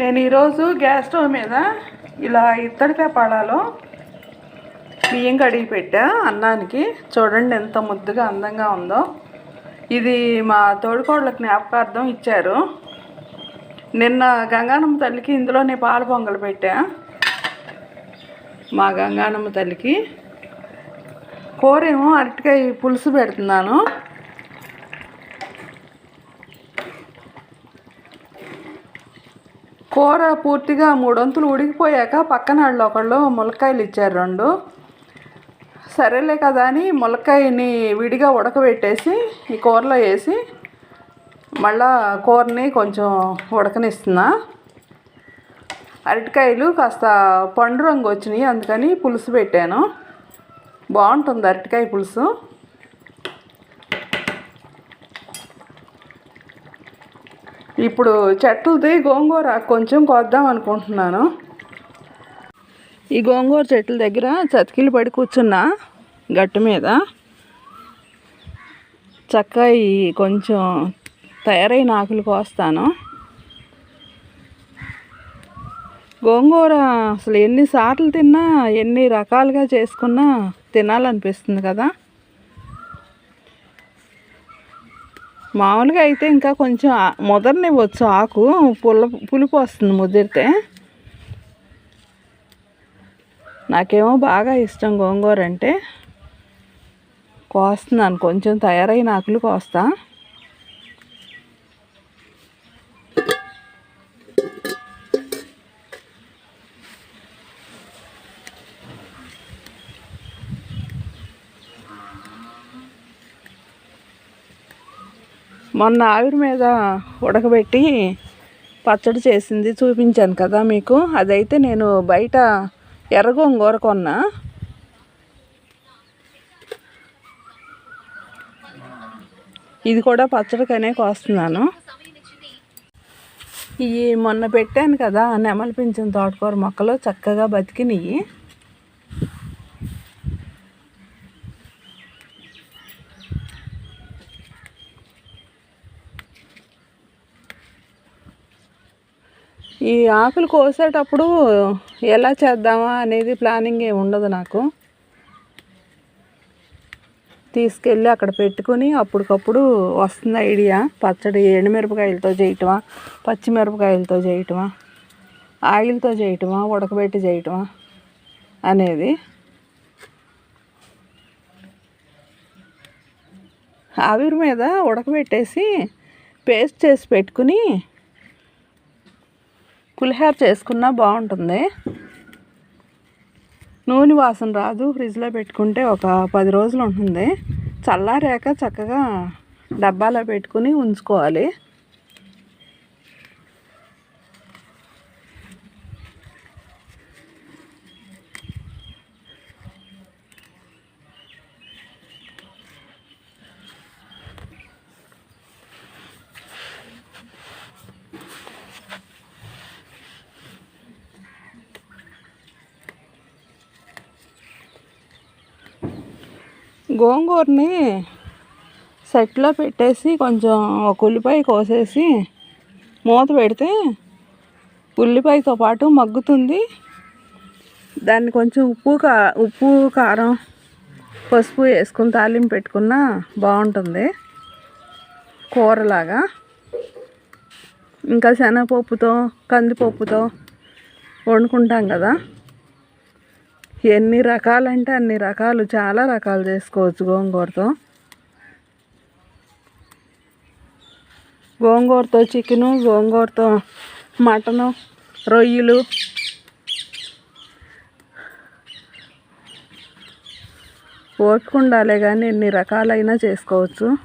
నేను ఈరోజు gas stove మీద ఇలా ఇత్తడి పేపాడాలో బియ్యం కడిగి పెట్టా అన్నానికి. చూడండి ఎంత ముద్దుగా అందంగా ఉందో. ఇది మా తోడుకోళ్ళ జ్ఞాపకార్థం ఇచ్చారు. నిన్న గంగానమ్మ తల్లికి ఇందులోనే పాల పొంగలు పెట్టా. మా గంగానమ్మ తల్లికి. కూర ఏమో అరటికాయ పులుసు పెడుతున్నాను. కూర పూర్తిగా మూడొంతులు ఉడికిపోయాక పక్కన వాళ్ళు ఒకళ్ళు ములక్కాయలు ఇచ్చారు రెండు. సరేలే కదా అని ములక్కాయని విడిగా ఉడకబెట్టేసి ఈ కూరలో వేసి మళ్ళా కూరని కొంచెం ఉడకనిస్తున్నా. అరటికాయలు కాస్త పండు రంగు వచ్చినాయి అందుకని పులుసు పెట్టాను. బాగుంటుంది అరటికాయ పులుసు. ఇప్పుడు చెట్లది గోంగూర కొంచెం కొద్దాం అనుకుంటున్నాను. ఈ గోంగూర చెట్ల దగ్గర చతికిలు పడి కూర్చున్నా గట్టు మీద. చక్కగా ఈ కొంచెం తయారైన ఆకులు కోస్తాను. గోంగూర అసలు ఎన్నిసార్లు తిన్నా ఎన్ని రకాలుగా చేసుకున్నా తినాలనిపిస్తుంది కదా. మామూలుగా అయితే ఇంకా కొంచెం ముదరనివ్వచ్చు ఆకు. పుల్ల పులుపు వస్తుంది ముదిరితే. నాకేమో బాగా ఇష్టం గోంగూర అంటే. కోస్తున్నాను కొంచెం తయారైన ఆకులు కోస్తా. మొన్న ఆవిరి మీద ఉడకబెట్టి పచ్చడి చేసింది చూపించాను కదా మీకు. అదైతే నేను బయట ఎర్రగొంగూర కొన్నా. ఇది కూడా పచ్చడికనే కోస్తున్నాను. ఇవి మొన్న పెట్టాను కదా నెమలి పింఛన్ తోటకూర మొక్కలు చక్కగా బతికినాయి. ఈ ఆకులు కోసేటప్పుడు ఎలా చేద్దామా అనేది ప్లానింగ్ ఏమి ఉండదు నాకు. తీసుకెళ్ళి అక్కడ పెట్టుకుని అప్పటికప్పుడు వస్తుంది ఐడియా. పచ్చడి ఎండుమిరపకాయలతో చేయటమా పచ్చిమిరపకాయలతో చేయటమా ఆయిల్తో చేయటమా ఉడకబెట్టి చేయటమా అనేది. ఆవిరి మీద ఉడకబెట్టేసి పేస్ట్ చేసి పెట్టుకుని పులిహార చేసుకున్నా బాగుంటుంది. నూనె వాసన రాదు. ఫ్రిడ్జ్లో పెట్టుకుంటే ఒక పది రోజులు ఉంటుంది. చల్లారాక చక్కగా డబ్బాలో పెట్టుకుని ఉంచుకోవాలి. గోంగూరని సెట్లో పెట్టేసి కొంచెం ఒక ఉల్లిపాయ కోసేసి మూత పెడితే ఉల్లిపాయతో పాటు మగ్గుతుంది. దాన్ని కొంచెం ఉప్పు కా ఉప్పు కారం పసుపు వేసుకుని తాలింపు పెట్టుకున్నా బాగుంటుంది. కూరలాగా. ఇంకా శనగపప్పుతో కందిపప్పుతో వండుకుంటాం కదా. ఎన్ని రకాలంటే అన్ని రకాలు చాలా రకాలు చేసుకోవచ్చు గోంగూరతో. గోంగూరతో చికెను గోంగూరతో మటను రొయ్యలు. ఓపిక కానీ ఎన్ని రకాలైనా చేసుకోవచ్చు.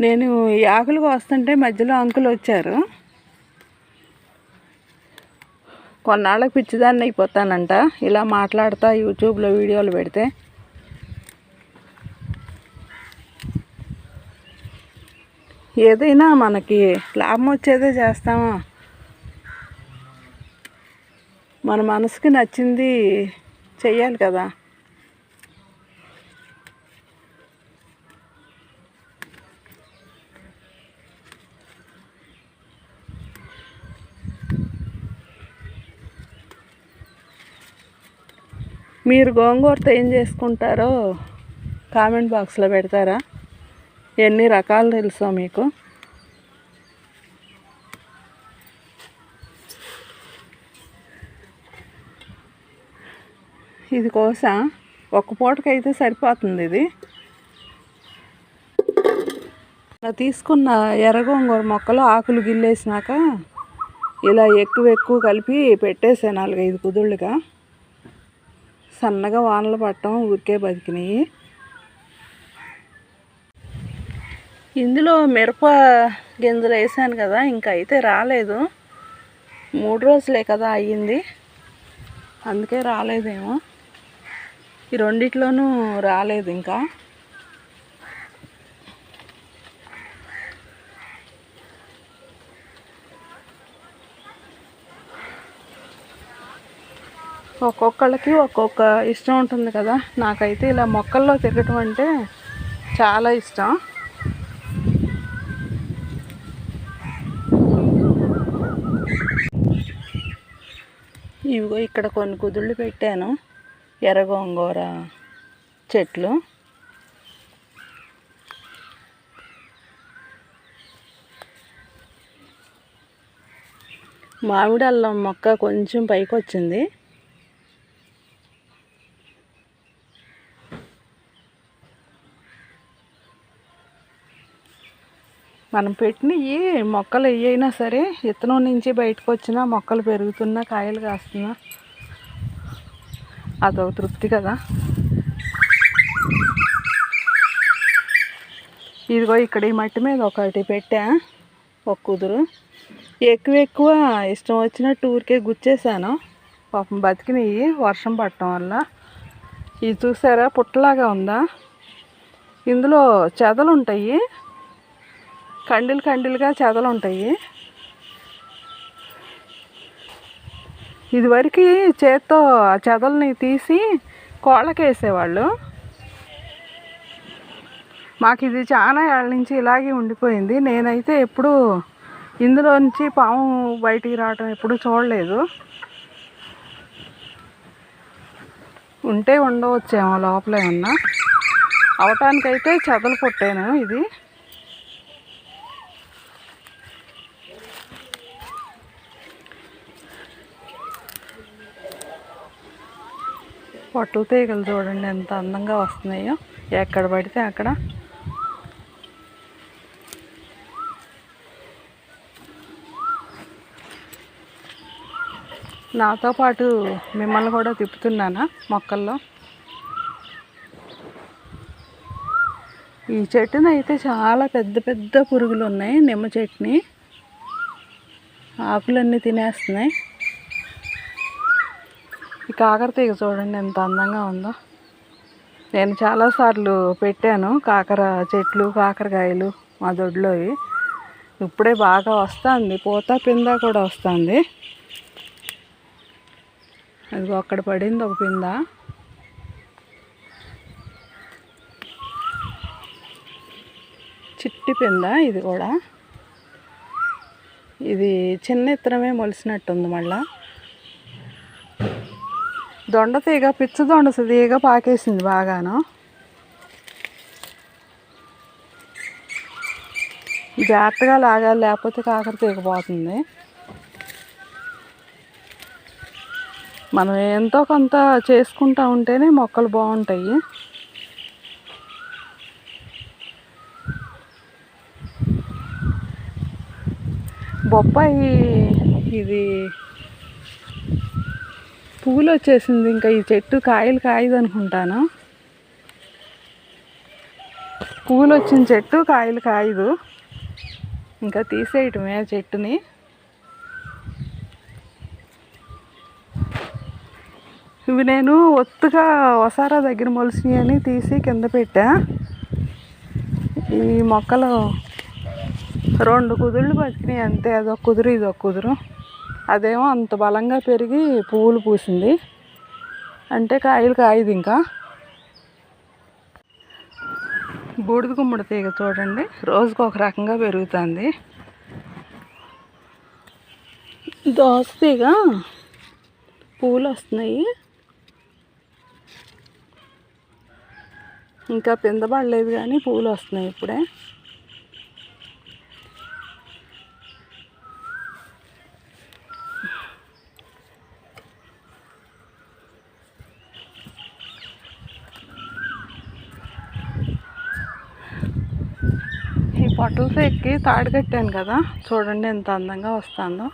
నేను ఈ ఆకులు వస్తుంటే మధ్యలో అంకులు వచ్చారు. కొన్నాళ్ళకి పిచ్చిదాన్ని అయిపోతానంట. ఇలా మాట్లాడతా యూట్యూబ్లో వీడియోలు పెడితే. ఏదైనా మనకి లాభం వచ్చేదే చేస్తామా? మన మనసుకి నచ్చింది చెయ్యాలి కదా. మీరు గోంగూరతో ఏం చేసుకుంటారో కామెంట్ బాక్స్లో పెడతారా? ఎన్ని రకాలు తెలుసో మీకు? ఇది కోసం? ఒక్క పూటకైతే సరిపోతుంది ఇది. ఇలా తీసుకున్న ఎర్రగోంగూర మొక్కలు ఆకులు గిల్లేసినాక ఇలా ఎక్కువ ఎక్కువ కలిపి పెట్టేసాను నాలుగైదు కుదుళ్ళుగా. సన్నగా వానలు పట్టడం ఊరికే బతికినాయి. ఇందులో మిరప గింజలు వేసాను కదా ఇంకా అయితే రాలేదు. మూడు రోజులే కదా అయ్యింది. అందుకే రాలేదేమో. ఈ రెండిట్లోనూ రాలేదు ఇంకా. ఒక్కొక్కళ్ళకి ఒక్కొక్క ఇష్టం ఉంటుంది కదా. నాకైతే ఇలా మొక్కల్లో తిరగటం అంటే చాలా ఇష్టం. ఇవిగో ఇక్కడ కొన్ని కుదుళ్ళు పెట్టాను. ఎర్రగోంగూర చెట్లు. మామిడి అల్లం మొక్క కొంచెం పైకి వచ్చింది మనం పెట్టినవి మొక్కలు ఏవైనా సరే విత్తనం నుంచి బయటకు వచ్చినా మొక్కలు పెరుగుతున్నా కాయలు కాస్తున్నా అదొక తృప్తి కదా. ఇదిగో ఇక్కడ ఈ మట్టి మీద ఒకటి పెట్టా ఒక కుదురు. ఎక్కువ ఎక్కువ ఇష్టం వచ్చినట్టు ఊరికే గుచ్చేసాను. పాపం బతికినవి వర్షం పట్టడం వల్ల. ఇది చూసారా? పుట్టలాగా ఉందా? ఇందులో చెదలు ఉంటాయి. కండిలు కండిలుగా చెదలు ఉంటాయి. ఇదివరకు చేత్తో ఆ చెదల్ని తీసి కోళ్ళకి వేసేవాళ్ళు. మాకు ఇది చాలా ఏళ్ళ నుంచి ఇలాగే ఉండిపోయింది. నేనైతే ఎప్పుడు ఇందులో నుంచి పాము బయటికి రావటం ఎప్పుడు చూడలేదు. ఉంటే ఉండవచ్చేమో లోపల ఏమన్నా. అవటానికైతే చెదలు పుట్టాను ఇది. పొట్టల తీగలు చూడండి ఎంత అందంగా వస్తున్నాయో. ఎక్కడ పడితే అక్కడ. నాతో పాటు మిమ్మల్ని కూడా తిప్పుతున్నానా మొక్కల్లో? ఈ చెట్టుని అయితే చాలా పెద్ద పెద్ద పురుగులు ఉన్నాయి నిమ్మ చెట్టుని. ఆకులన్నీ తినేస్తున్నాయి. ఈ కాకర తీగ చూడండి ఎంత అందంగా ఉందో. నేను చాలాసార్లు పెట్టాను కాకర చెట్లు కాకరకాయలు మా దొడ్లోవి ఇప్పుడే బాగా వస్తుంది పూత పింద కూడా వస్తుంది. అది అక్కడ పడింది ఒక పింద. చిట్టి పింద ఇది కూడా. ఇది చిన్న ఇత్తనమే మొలిసినట్టుంది మళ్ళీ. దొండ తీగ పిచ్చ దొండ తీగ పాకేసింది బాగాను. జాగ్రత్తగా లాగాలి లేకపోతే కాకర తీగపోతుంది. మనం ఎంతో కొంత చేసుకుంటూ ఉంటేనే మొక్కలు బాగుంటాయి. బొప్పాయి ఇది పూలు వచ్చేసింది ఇంకా ఈ చెట్టు కాయలు కాయదు అనుకుంటాను పూలు వచ్చిన చెట్టు కాయలు కాయదు. ఇంకా తీసేయటమే చెట్టుని. ఇవి నేను ఒత్తుగా వసారా దగ్గర మొలిసినాయి అని తీసి కింద పెట్టా. ఈ మొక్కలు రెండు కుదుళ్ళు బతికినాయి అంతే. అదొక కుదురు ఇదొక కుదురు. అదేమో అంత బలంగా పెరిగి పువ్వులు పూసింది. అంటే కాయలు కాయదు ఇంకా. బూడిద గుమ్మడి తీగ చూడండి. రోజుకు ఒక రకంగా పెరుగుతుంది. దోస తీగ పువ్వులు వస్తున్నాయి. ఇంకా పింద పడలేదు కానీ పూలు వస్తున్నాయి ఇప్పుడే. ఈ ఎక్కి తాడు కట్టాను కదా. చూడండి ఎంత అందంగా వస్తుందో.